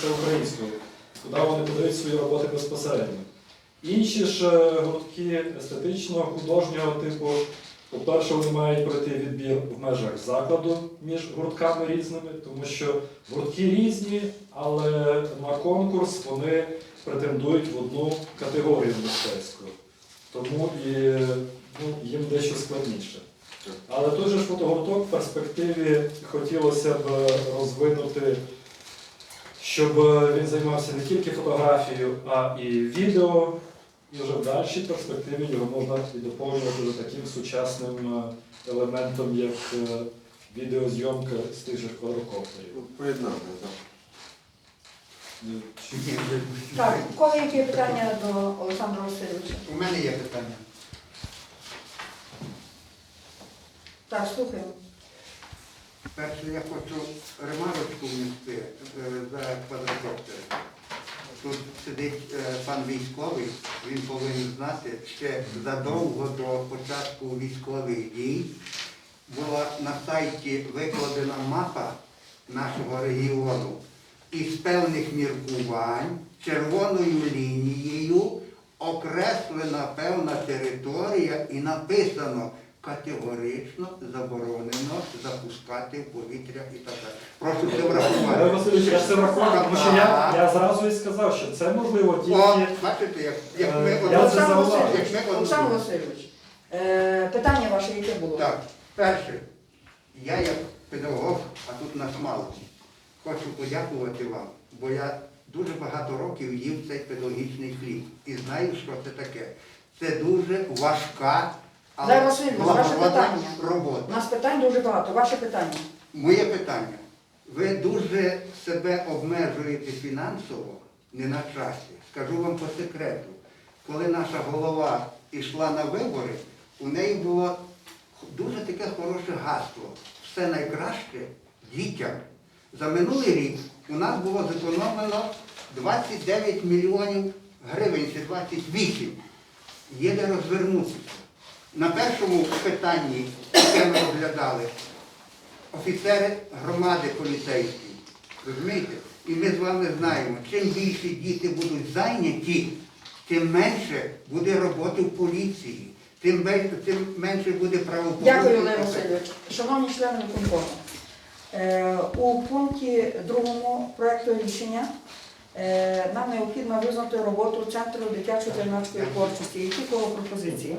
Це українською, куди вони подають свої роботи безпосередньо. Інші ж е, гуртки естетичного, художнього типу, по-перше, вони мають пройти відбір в межах закладу між гуртками різними, тому що гуртки різні, але на конкурс вони претендують в одну категорію мистецьку. Тому і ну, їм дещо складніше. Але той же фотогурток в перспективі хотілося б розвинути, щоб він займався не тільки фотографією, а і відео. І вже в дальшій перспективі його можна і доповнювати вже таким сучасним е, елементом, як е, відеозйомка з тих же квадрокоптерів. Поєднання, так. Так, у кого які питання до Олександра Васильовича? У мене є питання. Так, слухаємо. Перше, я хочу ремарочку внести е, за квадрокоптери. Тут сидить е, пан військовий, він повинен знати, ще задовго до початку військових дій була на сайті викладена мапа нашого регіону із певних міркувань червоною лінією окреслена певна територія і написано категорично заборонено запускати в повітря і так далі. Прошу це Олег врахувати. Васильович, я ж це врахував, тому що я, я зразу і сказав, що це можливо О, тільки. бачите, як, як ми Е, я це Олександр зауважив. Васильович, як ми Олександр одно- Васильович, е, питання ваше яке було? Так, перше, я як педагог, а тут нас мало, хочу подякувати вам, бо я дуже багато років їв цей педагогічний хліб і знаю, що це таке. Це дуже важка, але Олег ваше питання. У нас питань дуже багато. Ваше питання. Моє питання. Ви дуже себе обмежуєте фінансово, не на часі. Скажу вам по секрету. Коли наша голова йшла на вибори, у неї було дуже таке хороше гасло. Все найкраще дітям. За минулий рік у нас було зекономлено 29 мільйонів гривень, чи 28. Є де розвернутися. На першому питанні, яке ми розглядали, офіцери громади поліцейські. Розумієте? І ми з вами знаємо, чим більше діти будуть зайняті, тим менше буде роботи в поліції, тим менше, тим менше буде правопорушень. Дякую, Олег Васильович. Шановні члени виконкому, е, у пункті другому проекту рішення нам необхідно визнати роботу Центру юнацької творчості. Які кого пропозиції?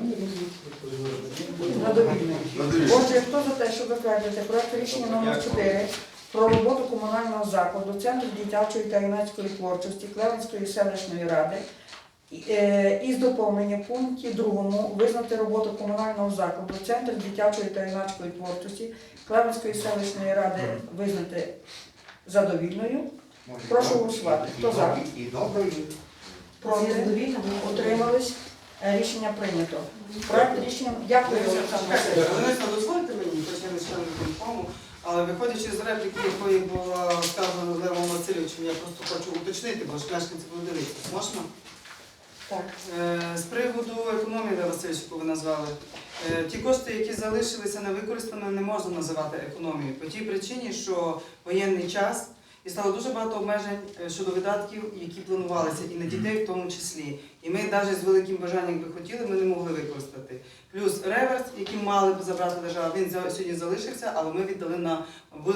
Надивіться. Отже, хто за те, щоб затвердити проект рішення номер 4 про роботу комунального закладу Центру дитячої та юнацької творчості Клевенської селищної ради е, із доповнення пункті другому визнати роботу комунального закладу Центр дитячої та юнацької творчості Клевенської селищної ради визнати задовільною. Прошу голосувати. Хто за? І доброю. Проти утримались. Е, Рішення прийнято. Проект рішення. Дякую, Васильович. Дозвольте мені, хоч я не член виконкому, але виходячи з репліки, якої була сказана Левом Васильовичем, я просто хочу уточнити, бо ж мешканці будуть. Можна? Так. Е, З приводу економії, Лев Васильович, яку ви назвали, е, ті кошти, які залишилися невикористаними, не можна називати економією. По тій причині, що воєнний час і стало дуже багато обмежень е, щодо видатків, які планувалися, і на дітей в тому числі. І ми навіть з великим бажанням, якби хотіли, ми не могли використати. Плюс реверс, який мали б забрати держава, він сьогодні залишився, але ми віддали на,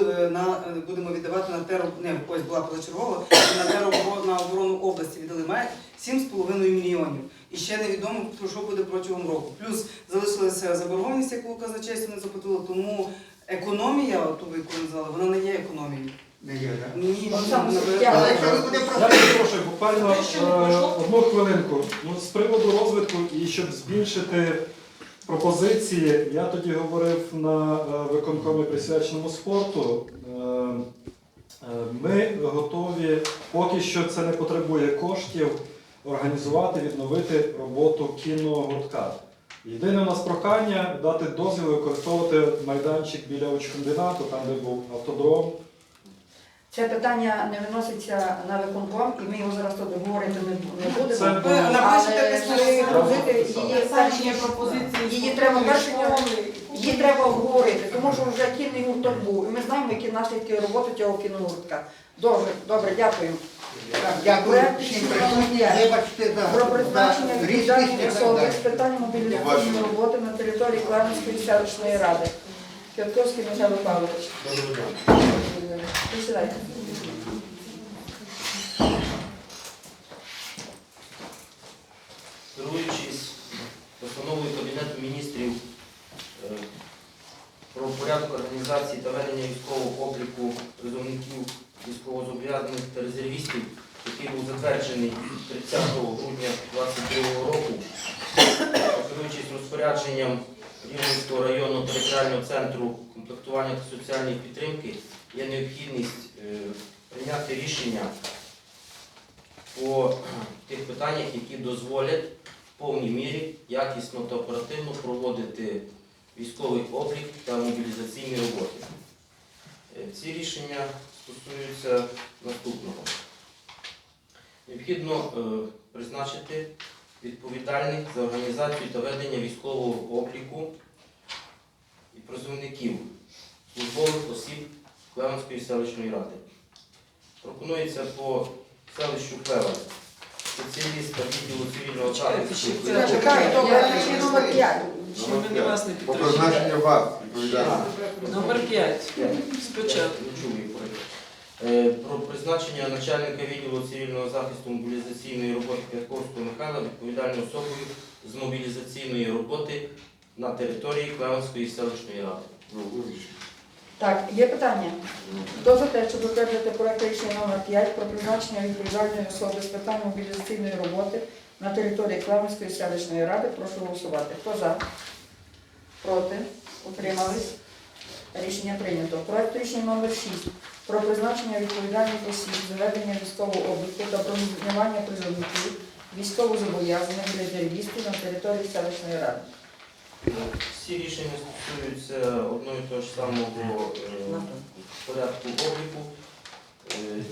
е, на е, будемо віддавати на теро, не ось була позачергова, на теро на оборону області віддали має 7,5 мільйонів. І ще невідомо, про що буде протягом року. Плюс залишилася заборгованість, яку казначейство не заплатило, тому економія, ту яку назвали, вона не є економією. Не є, так? Ні, Олександр, не. Але якщо ви буде Я просто... перепрошую, буквально е, одну хвилинку. Ну, з приводу розвитку і щоб збільшити пропозиції, я тоді говорив на е, виконкомі присвяченому спорту. Е, е, Ми готові, поки що це не потребує коштів, організувати, відновити роботу кінного гуртка. Єдине у нас прохання дати дозвіл використовувати майданчик біля очкомбінату, там де був автодром. Це питання не виноситься на виконком, і ми його зараз тут говорити не, будемо. Це напишете її пропозиції її треба. Її треба обговорити, тому що вже кінний гурток був. І ми знаємо, які наслідки роботи цього кіногуртка. Добре, добре, дякую. Дякую всім присутнім. Вибачте за, Про призначення за різкість і так особи далі. з питань мобілізаційної роботи на території Кларницької селищної ради. Квятковський Михайло Павлович. Присідайте. Керуючись постановою Кабінету міністрів е, про порядок організації та ведення військового обліку призовників військовозобов'язаних та резервістів, який був затверджений 30 грудня 2022 року, керуючись розпорядженням Рівненського районного територіального центру комплектування та соціальної підтримки, є необхідність е, прийняти рішення по тих питаннях, які дозволять в повній мірі якісно та оперативно проводити військовий облік та мобілізаційні роботи. Е, Ці рішення стосуються наступного. Необхідно е, призначити відповідальних за організацію та ведення військового обліку і призовників службових осіб Клевенської селищної ради. Пропонується по селищу Клевен спеціаліста відділу цивільного захисту. Номер 5. Що ми вас не По призначенню вас відповідально. Номер 5. Спочатку. Е, Про призначення начальника відділу цивільного захисту мобілізаційної роботи Пятковського Михайла відповідальною особою з мобілізаційної роботи на території Клевенської селищної ради. Ну. Так, є питання? Хто за те, щоб затвердити проект рішення номер 5 про призначення відповідальної особи з питань мобілізаційної роботи на території Клевенської селищної ради, прошу голосувати. Хто за? Проти? Утримались? Рішення прийнято. Проект рішення номер 6 про призначення відповідальних осіб з ведення військового обліку та бронювання призовників військовозобов'язаних резервістів на території селищної ради. Всі рішення стосуються одного і того ж самого е, порядку обліку. Е,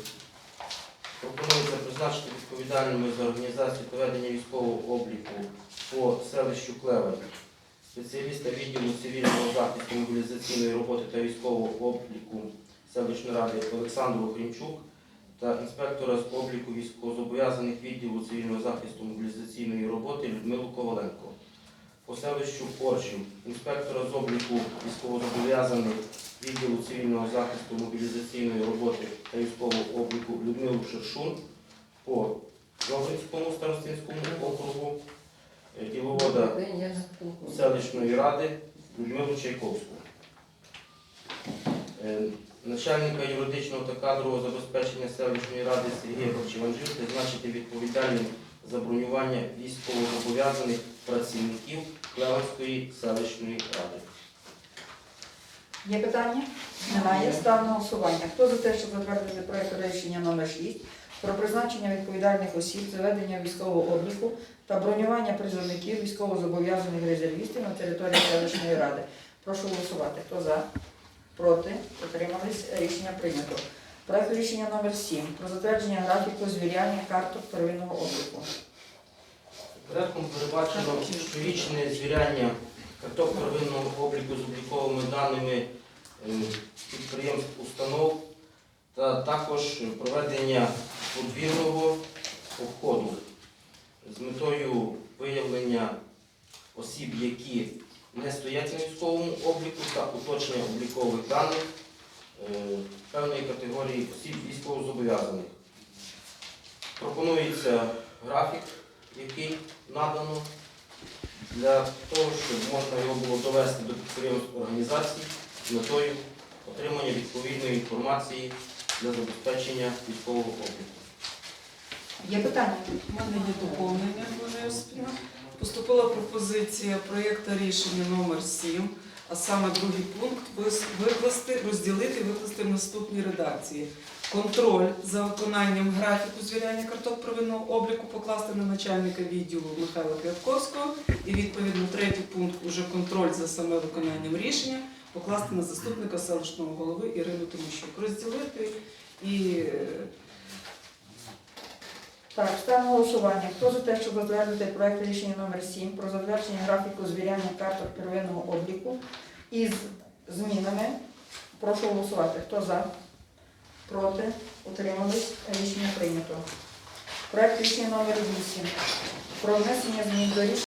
Пропонується призначити відповідальними за організацію та ведення військового обліку по селищу Клевень, спеціаліста відділу цивільного захисту мобілізаційної роботи та військового обліку селищної ради Олександру Хрімчук та інспектора з обліку військовозобов'язаних відділу цивільного захисту мобілізаційної роботи Людмилу Коваленко. По селищу Оршів, інспектора з обліку військовозобов'язаних відділу цивільного захисту мобілізаційної роботи та військового обліку Людмилу Шершун, по Жовринському старостинському округу, діловода селищної ради Людмилу Чайковську. Е, Начальника юридичного та кадрового забезпечення селищної ради Сергія Борчеванжу призначити відповідальним за бронювання військовозобов'язаних працівників Клевенської селищної ради. Є питання? Немає. Став на голосування. Хто за те, щоб затвердити проект рішення номер 6 про призначення відповідальних осіб за ведення військового обліку та бронювання призовників військовозобов'язаних резервістів на території селищної ради? Прошу голосувати. Хто за? Проти? Утримались? Рішення прийнято. Проект рішення номер 7 про затвердження графіку звіряння карток первинного обліку. Порядком передбачено щорічне звіряння карток первинного обліку з обліковими даними е, підприємств, установ та також проведення подвірного обходу з метою виявлення осіб, які не стоять на військовому обліку та уточнення облікових даних е, певної категорії осіб військовозобов'язаних. Пропонується графік, який надано для того, щоб можна його було довести до підприємств організацій з метою отримання відповідної інформації для забезпечення військового обліку. Є питання? У мене є доповнення, Боже Йосипівна. Поступила пропозиція проєкту рішення номер 7, а саме другий пункт викласти, розділити викласти в наступній редакції. Контроль за виконанням графіку звіряння карток первинного обліку покласти на начальника відділу Михайла Квятковського і відповідно третій пункт уже контроль за саме виконанням рішення покласти на заступника селищного голови Ірину Тимощук. Розділити І Так, ставимо голосування. Хто за те, щоб затвердити проект рішення номер 7 про затвердження графіку звіряння карток первинного обліку із змінами? Прошу голосувати. Хто за? Проти? Утримались? Рішення прийнято. Проект рішення номер 8 про внесення змін до рішення